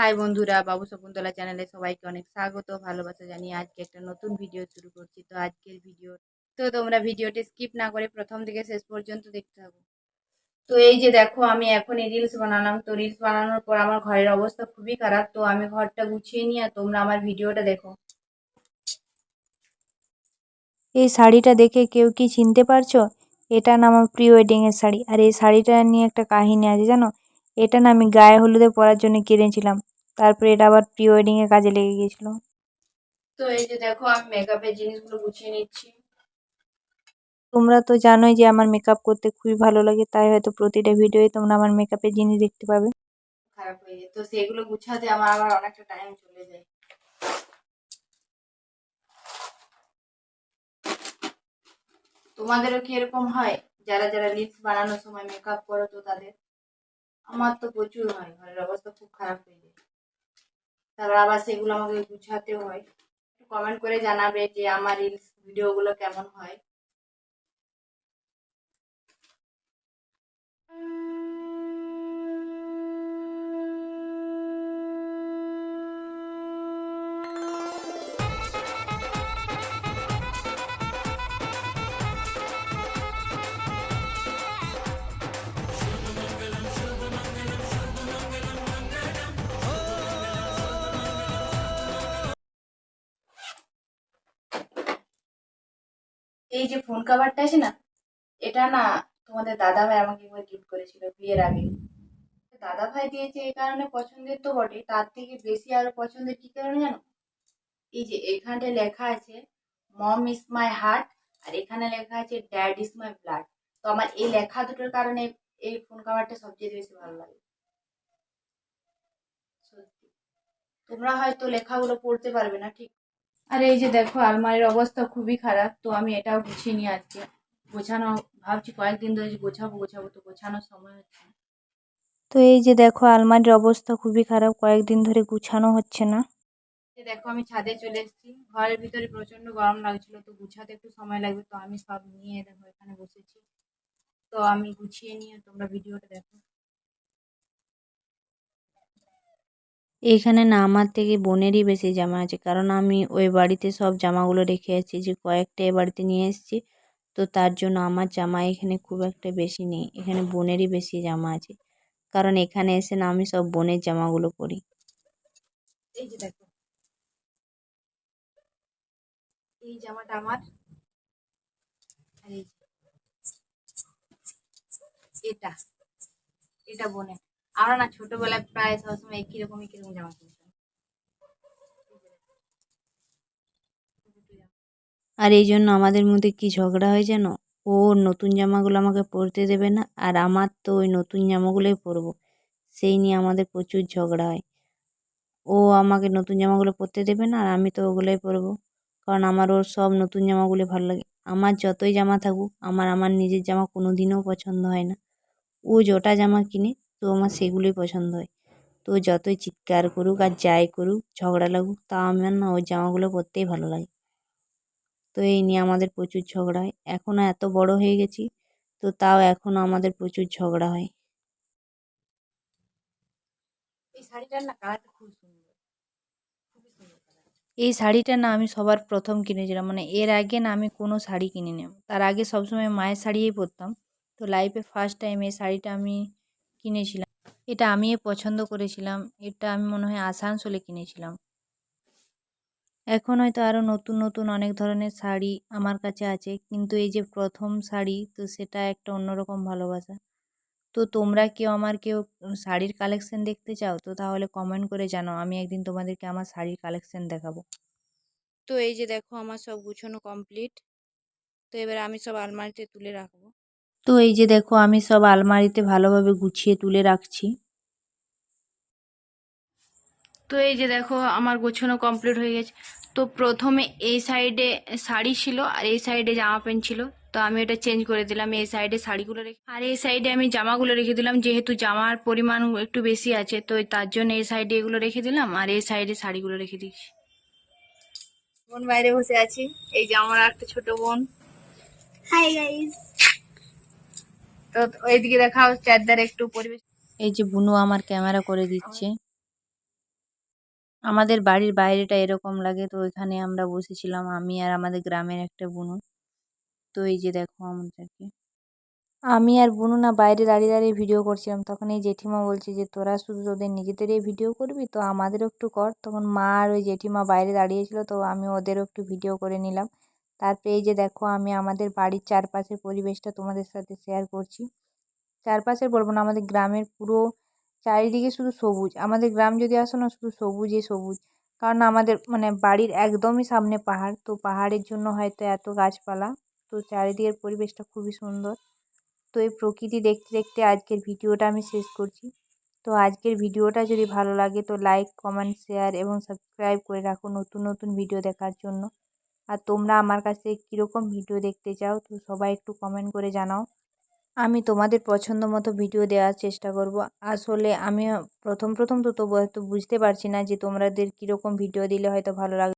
High বন্ধুরা, বাবু শকুন্তলা চ্যানেলে সবাইকে অনেক স্বাগত, ভালোবাসা জানিয়ে আজকে একটা নতুন ভিডিও শুরু করছি। তো আজকের ভিডিও তো তোমরা ভিডিওটি স্কিপ না করে প্রথম থেকে শেষ পর্যন্ত দেখতে থাকো। তো এই যে দেখো, আমি এখনই রিলস বানালাম। তো রিলস বানানোর পর আমার ঘরের অবস্থা খুবই খারাপ। তো আমি ঘরটা গুছিয়ে নিয়ে তোমরা আমার ভিডিওটা দেখো। এই শাড়িটা দেখে কেউ কি চিনতে পারছ? এটা না আমার প্রি ওয়েডিংয়ের শাড়ি। আর এই শাড়িটা নিয়ে একটা কাহিনী আছে জানো? এটা না আমি গায়ে হলুদে পরার জন্য কিনেছিলাম। তারপরে এটা আবার প্রি ওয়েডিংয়ে কাজে লেগে গিয়েছিল। তো এই যে দেখো আমি মেকআপের জিনিসগুলো গুছিয়ে নিচ্ছি। তোমরা তো জানোই যে আমার মেকআপ করতে খুবই ভালো লাগে তাই হয়তো প্রতিটা ভিডিওয়ে তোমরা আমার মেকআপের জিনিস দেখতে পাবে। খারাপ হয়ে যায়। তো সেগুলো গুছাতে আমার আবার অনেকটা টাইম চলে যায়। তোমাদেরও কি এরকম হয়? যারা যারা লিপস বানানোর সময় মেকআপ করো তো তাদের? আমার তো প্রচুর হয় ঘরের অবস্থা খুব খারাপ হয়ে যায়। তারপর আবার সেগুলো আমাকে গুছাতে হয়। কমেন্ট করে জানাবে যে আমার রিলস ভিডিওগুলো কেমন হয়। এই যে ফোন কাভারটা আছে না, এটা না তোমাদের দাদা ভাই আমাকে একবার গিফট করেছিল বিয়ের আগে। দাদা ভাই দিয়েছে এই কারণে পছন্দের তো বটে, তার থেকে বেশি আরও পছন্দের কি কারণে জানো? এই যে এখানটায় লেখা আছে মম ইজ মাই হার্ট আর এখানে লেখা আছে ড্যাড ইজ মাই ব্লাড তো আমার এই লেখা দুটোর কারণে এই ফোন কাভারটা সবচেয়ে বেশি ভালো লাগে। সত্যি। তোমরা হয়তো লেখাগুলো পড়তে পারবে না, ঠিক? আর এই যে দেখো আলমারির অবস্থা খুবই খারাপ তো আমি এটাও গুছিয়ে নিয়ে আজকে। গোছানো ভাবছি কয়েকদিন ধরে যে গোছাবো গোছাবো তো গোছানোর সময় হচ্ছে না। তো এই যে দেখো আলমারির অবস্থা খুবই খারাপ কয়েকদিন ধরে গুছানো হচ্ছে না। দেখো আমি ছাদে চলে এসেছি। ঘরের ভিতরে প্রচণ্ড গরম লাগছিল তো গুছাতে একটু সময় লাগবে তো আমি সব নিয়ে দেখো এখানে বসেছি। তো আমি গুছিয়ে নিয়ে তোমরা ভিডিওটা দেখো। এইখানে না আমার থেকে বোনেরই বেশি জামা আছে। কারণ আমি ওই বাড়িতে সব জামাগুলো রেখে এসেছি যে কয়েকটা এ বাড়িতে নিয়ে এসেছি। তো তার জন্য আমার জামা এখানে খুব একটা বেশি নেই। এখানে বোনেরই বেশি জামা আছে। কারণ এখানে এসে না আমি সব বোনের জামাগুলো পরি। জামাটা আমার। এটা। এটা বোনের। আমরা না, ছোটবেলায় প্রায় সবসময় একই রকম জামা কিনতাম আর এই জন্য আমাদের মধ্যে কি ঝগড়া হয় যেন? ও নতুন জামাগুলো আমাকে পরতে দেবে না, আর আমার তো ওই নতুন জামাগুলোই পরবো। সেই নিয়ে আমাদের প্রচুর ঝগড়া হয়। ও আমাকে নতুন জামাগুলো পরতে দেবে না, আর আমি তো ওগুলোই পরবো। কারণ আমার ওর সব নতুন জামাগুলো ভালো লাগে। আমার যতই জামা থাকুক, আমার আমার নিজের জামা কোনো দিনও পছন্দ হয় না। ও যটা জামা কিনে তো আমার সেগুলোই পছন্দ হয়। তো যতই চিৎকার করুক আর যাই করুক ঝগড়া লাগুক তা আমার না ওই জামাগুলো পরতেই ভালো লাগে। তো এই নিয়ে আমাদের প্রচুর ঝগড়া হয়। এখনও এত বড় হয়ে গেছি তো তাও এখনও আমাদের প্রচুর ঝগড়া হয়। এই শাড়িটার না কালারটা খুব সুন্দর। এই শাড়িটা না আমি সবার প্রথম কিনেছিলাম। মানে এর আগে না আমি কোনো শাড়ি কিনে কিনিনি। তার আগে সবসময় মায়ের শাড়িই পরতাম। তো লাইফে ফার্স্ট টাইম এই শাড়িটা আমি কিনেছিলাম। এটা আমি পছন্দ করেছিলাম। এটা আমি মনে হয় আসানসোলে কিনেছিলাম। এখন হয়তো আরও নতুন নতুন অনেক ধরনের শাড়ি আমার কাছে আছে। কিন্তু এই যে প্রথম শাড়ি, তো সেটা একটা অন্যরকম ভালোবাসা। তো তোমরা কেউ আমার কেউ শাড়ির কালেকশন দেখতে চাও, তো তাহলে কমেন্ট করে জানাও। আমি একদিন তোমাদেরকে আমার শাড়ির কালেকশন দেখাবো। তো এই যে দেখো, আমার সব গুছানো কমপ্লিট তো এবার আমি সব আলমারিতে তুলে রাখব। তো এই যে দেখো আমি সব আলমারিতে ভালোভাবে গুছিয়ে তুলে রাখছি। তো এই যে দেখো আমার গোছানো কমপ্লিট হয়ে গেছে। তো প্রথমে এই সাইডে শাড়ি ছিল আর এই সাইডে জামা প্যান্ট ছিল। তো আমি এটা চেঞ্জ করে দিলাম এই সাইডে শাড়িগুলো রেখে আর এই সাইডে আমি জামাগুলো রেখে দিলাম যেহেতু জামার পরিমাণ একটু বেশি আছে তো তার জন্য এই সাইডে এগুলো রেখে দিলাম আর এই সাইডে শাড়িগুলো রেখে দিচ্ছি বোন বাইরে বসে আছি। এই যে আমার একটা ছোট বোন। হাই গাইস তো ওইদিকে দেখাও চারদার একটু পরিবেশ এই যে বুনু আমার ক্যামেরা করে দিচ্ছে। আমাদের বাড়ির বাইরেটা এরকম লাগে, তো এখানে আমরা বসেছিলাম, আমি আর আমাদের গ্রামের একটা বুনু। তো এই যে দেখো আমাদেরকে। আমি আর বুনু না বাইরে দাঁড়িয়ে দাঁড়িয়ে ভিডিও করছিলাম। তখন এই জেঠিমা বলছে যে, তোরা শুধু তোদের নিজেদেরই ভিডিও করবি, তো আমাদেরও একটু কর। তখন মা আর ওই জেঠিমা বাইরে দাঁড়িয়েছিল, তো আমি ওদেরও একটু ভিডিও করে নিলাম। তারপরে এই যে দেখো আমি আমাদের বাড়ির চারপাশের পরিবেশটা তোমাদের সাথে শেয়ার করছি। চারপাশের বলব না, আমাদের গ্রামের পুরো চারিদিকে শুধু সবুজ। আমাদের গ্রাম যদি আসো না, শুধু সবুজে সবুজ। কারণ আমাদের মানে বাড়ির একদমই সামনে পাহাড়, তো পাহাড়ের জন্য হয়তো এত গাছপালা, তো চারিদিকের পরিবেশটা খুবই সুন্দর। তো এই প্রকৃতি দেখতে দেখতে আজকের ভিডিওটা আমি শেষ করছি। তো আজকের ভিডিওটা যদি ভালো লাগে, তো লাইক কমেন্ট শেয়ার এবং সাবস্ক্রাইব করে রাখো নতুন নতুন ভিডিও দেখার জন্য। আর তোমরা আমার কাছে কীরকম ভিডিও দেখতে চাও, তো সবাই একটু কমেন্ট করে জানাও। আমি তোমাদের পছন্দ মতো ভিডিও দেওয়ার চেষ্টা করব। আসলে আমি প্রথম প্রথম তো তো হয়তো বুঝতে পারছি না যে তোমাদের কীরকম ভিডিও দিলে হয়তো ভালো লাগবে।